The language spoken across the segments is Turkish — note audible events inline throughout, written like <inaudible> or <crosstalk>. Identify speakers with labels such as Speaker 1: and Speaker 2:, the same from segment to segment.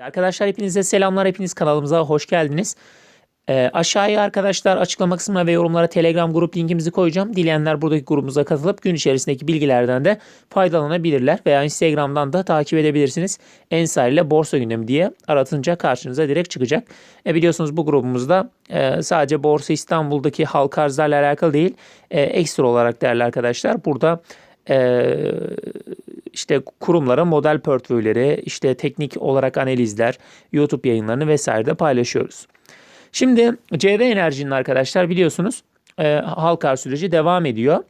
Speaker 1: Arkadaşlar hepinize selamlar. Hepiniz kanalımıza hoş geldiniz. Ee, aşağıya arkadaşlar açıklama kısmına ve yorumlara Telegram grup linkimizi koyacağım. Dileyenler buradaki grubumuza katılıp gün içerisindeki bilgilerden de faydalanabilirler. Veya Instagram'dan da takip edebilirsiniz. Ensar ile borsa gündemi diye aratınca karşınıza direkt çıkacak. E, biliyorsunuz bu grubumuzda e, sadece Borsa İstanbul'daki halka arzlarla alakalı değil. E, ekstra olarak değerli arkadaşlar burada e, işte kurumlara model portföyleri, işte teknik olarak analizler, YouTube yayınlarını vesaire de paylaşıyoruz. Şimdi CV Enerji'nin arkadaşlar biliyorsunuz e, halk arz süreci devam ediyor.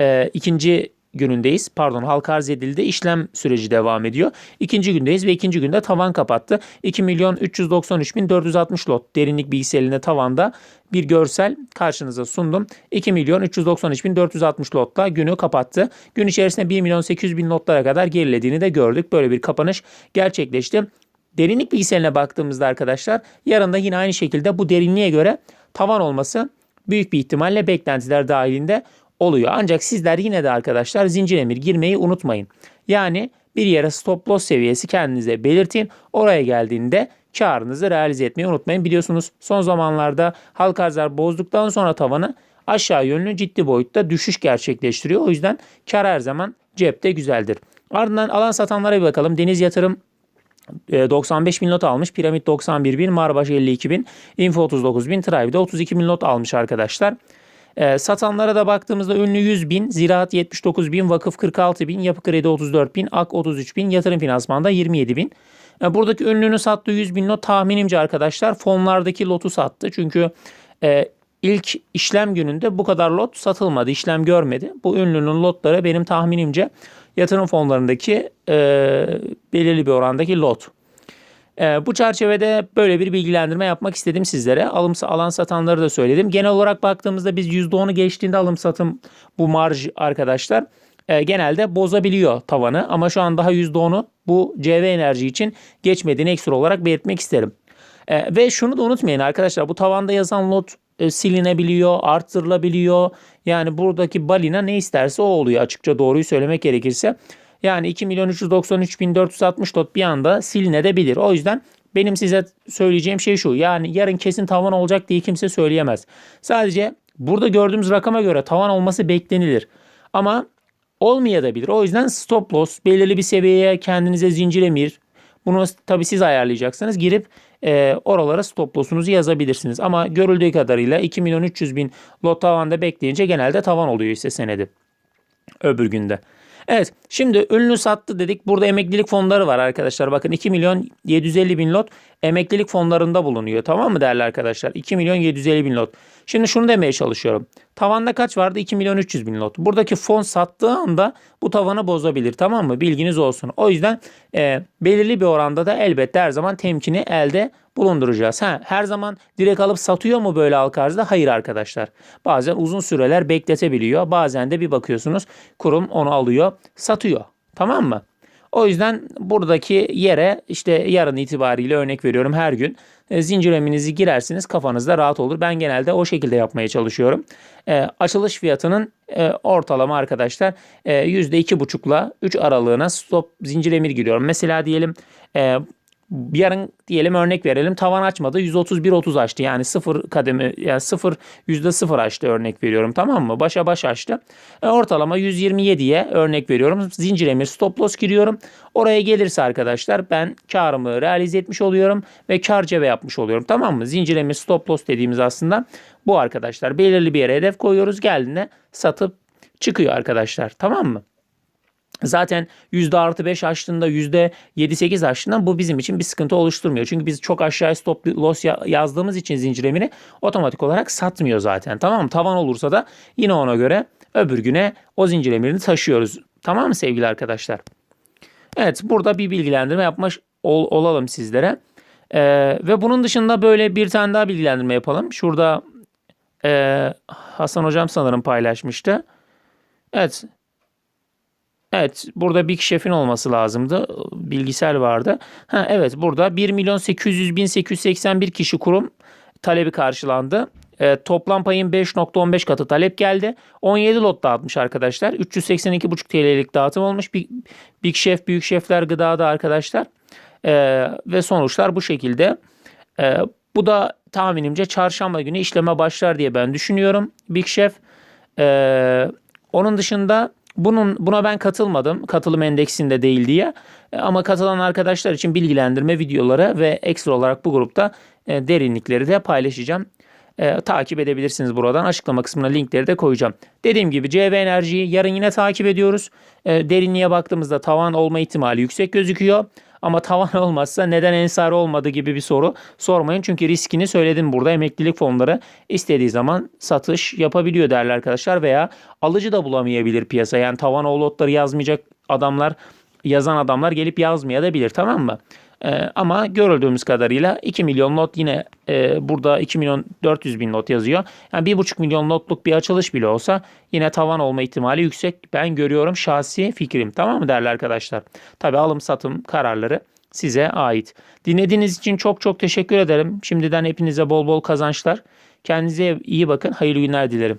Speaker 1: E, ikinci günündeyiz. Pardon halk arz edildi. işlem süreci devam ediyor. İkinci gündeyiz ve ikinci günde tavan kapattı. 2 milyon 393 bin 460 lot derinlik bilgisayarında tavanda bir görsel karşınıza sundum. 2 milyon 393 bin 460 lotla günü kapattı. Gün içerisinde 1 milyon 800 bin lotlara kadar gerilediğini de gördük. Böyle bir kapanış gerçekleşti. Derinlik bilgisayarına baktığımızda arkadaşlar yarın da yine aynı şekilde bu derinliğe göre tavan olması büyük bir ihtimalle beklentiler dahilinde oluyor. Ancak sizler yine de arkadaşlar zincir emir girmeyi unutmayın. Yani bir yere stop loss seviyesi kendinize belirtin. Oraya geldiğinde karınızı realize etmeyi unutmayın. Biliyorsunuz son zamanlarda halk arzlar bozduktan sonra tavanı aşağı yönlü ciddi boyutta düşüş gerçekleştiriyor. O yüzden kar her zaman cepte güzeldir. Ardından alan satanlara bir bakalım. Deniz Yatırım 95 bin lot almış. Piramit 91 bin, Marbaş 52 bin, Info 39 bin, Tribe'de 32 bin lot almış arkadaşlar. E, satanlara da baktığımızda ünlü 100 bin, Ziraat 79 bin, Vakıf 46 bin, Yapı Kredi 34 bin, Ak 33 bin, Yatırım Finansman'da 27 bin. E, buradaki ünlünün sattığı 100 bin lot tahminimce arkadaşlar fonlardaki lotu sattı. Çünkü e, ilk işlem gününde bu kadar lot satılmadı, işlem görmedi. Bu ünlünün lotları benim tahminimce yatırım fonlarındaki e, belirli bir orandaki lot. E, bu çerçevede böyle bir bilgilendirme yapmak istedim sizlere. Alım alan satanları da söyledim. Genel olarak baktığımızda biz %10'u geçtiğinde alım satım bu marj arkadaşlar e, genelde bozabiliyor tavanı. Ama şu an daha %10'u bu CV enerji için geçmediğini ekstra olarak belirtmek isterim. E, ve şunu da unutmayın arkadaşlar bu tavanda yazan lot e, silinebiliyor, arttırılabiliyor. Yani buradaki balina ne isterse o oluyor açıkça doğruyu söylemek gerekirse. Yani 2 milyon 393 bin 460 lot bir anda silinebilir. O yüzden benim size söyleyeceğim şey şu. Yani yarın kesin tavan olacak diye kimse söyleyemez. Sadece burada gördüğümüz rakama göre tavan olması beklenilir. Ama olmayabilir. O yüzden stop loss belirli bir seviyeye kendinize zincir emir. Bunu tabii siz ayarlayacaksınız. Girip e, oralara stop loss'unuzu yazabilirsiniz. Ama görüldüğü kadarıyla 2 milyon 300 bin lot tavanda bekleyince genelde tavan oluyor ise senedi. Öbür günde. Evet şimdi ünlü sattı dedik. Burada emeklilik fonları var arkadaşlar. Bakın 2 milyon 750 bin lot emeklilik fonlarında bulunuyor. Tamam mı değerli arkadaşlar? 2 milyon 750 bin lot. Şimdi şunu demeye çalışıyorum. Tavanda kaç vardı? 2 milyon 300 bin lot. Buradaki fon sattığı anda bu tavanı bozabilir. Tamam mı? Bilginiz olsun. O yüzden e, belirli bir oranda da elbette her zaman temkini elde bulunduracağız. Ha, her zaman direkt alıp satıyor mu böyle halka arzda? Hayır arkadaşlar. Bazen uzun süreler bekletebiliyor. Bazen de bir bakıyorsunuz kurum onu alıyor, satıyor. Tamam mı? O yüzden buradaki yere işte yarın itibariyle örnek veriyorum her gün e, zincir eminizi girersiniz kafanızda rahat olur. Ben genelde o şekilde yapmaya çalışıyorum. E, açılış fiyatının e, ortalama arkadaşlar e, %2,5 ile 3 aralığına stop zincir emir giriyorum. Mesela diyelim e, yarın diyelim örnek verelim tavan açmadı 131.30 açtı. Yani sıfır kademe yani sıfır yüzde sıfır açtı örnek veriyorum tamam mı? Başa baş açtı. E, ortalama 127'ye örnek veriyorum. Zincir emir stop loss giriyorum. Oraya gelirse arkadaşlar ben karımı realize etmiş oluyorum ve kar cebe yapmış oluyorum tamam mı? Zincir emir stop loss dediğimiz aslında bu arkadaşlar. Belirli bir yere hedef koyuyoruz. Geldiğinde satıp çıkıyor arkadaşlar tamam mı? Zaten yüzde artı 5 açtığında yüzde 7-8 açtığında bu bizim için bir sıkıntı oluşturmuyor. Çünkü biz çok aşağıya stop loss yazdığımız için zincir emini otomatik olarak satmıyor zaten. Tamam mı? Tavan olursa da yine ona göre öbür güne o zincir emirini taşıyoruz. Tamam mı sevgili arkadaşlar? Evet burada bir bilgilendirme yapmış ol, olalım sizlere. Ee, ve bunun dışında böyle bir tane daha bilgilendirme yapalım. Şurada e, Hasan hocam sanırım paylaşmıştı. Evet Evet burada Big Chef'in olması lazımdı. Bilgisel vardı. Ha, evet burada 1 milyon 800 bin 881 kişi kurum talebi karşılandı. E, toplam payın 5.15 katı talep geldi. 17 lot dağıtmış arkadaşlar. 382,5 TL'lik dağıtım olmuş. Big, Big Chef, Büyük Şefler Gıda'da arkadaşlar. Ee, ve sonuçlar bu şekilde. Ee, bu da tahminimce çarşamba günü işleme başlar diye ben düşünüyorum Big Chef. Ee, onun dışında bunun buna ben katılmadım. Katılım endeksinde değil diye. E, Ama katılan arkadaşlar için bilgilendirme videoları ve ekstra olarak bu grupta e, derinlikleri de paylaşacağım. E, takip edebilirsiniz buradan. Açıklama kısmına linkleri de koyacağım. Dediğim gibi CV Enerji'yi yarın yine takip ediyoruz. E, derinliğe baktığımızda tavan olma ihtimali yüksek gözüküyor. Ama tavan <laughs> olmazsa neden ensar olmadı gibi bir soru sormayın. Çünkü riskini söyledim burada. Emeklilik fonları istediği zaman satış yapabiliyor değerli arkadaşlar. Veya alıcı da bulamayabilir piyasa. Yani tavan o lotları yazmayacak adamlar yazan adamlar gelip yazmayabilir tamam mı? Ee, ama görüldüğümüz kadarıyla 2 milyon lot yine e, burada 2 milyon 400 bin lot yazıyor. Yani 1,5 milyon lotluk bir açılış bile olsa yine tavan olma ihtimali yüksek. Ben görüyorum şahsi fikrim tamam mı değerli arkadaşlar? Tabi alım satım kararları size ait. Dinlediğiniz için çok çok teşekkür ederim. Şimdiden hepinize bol bol kazançlar. Kendinize iyi bakın. Hayırlı günler dilerim.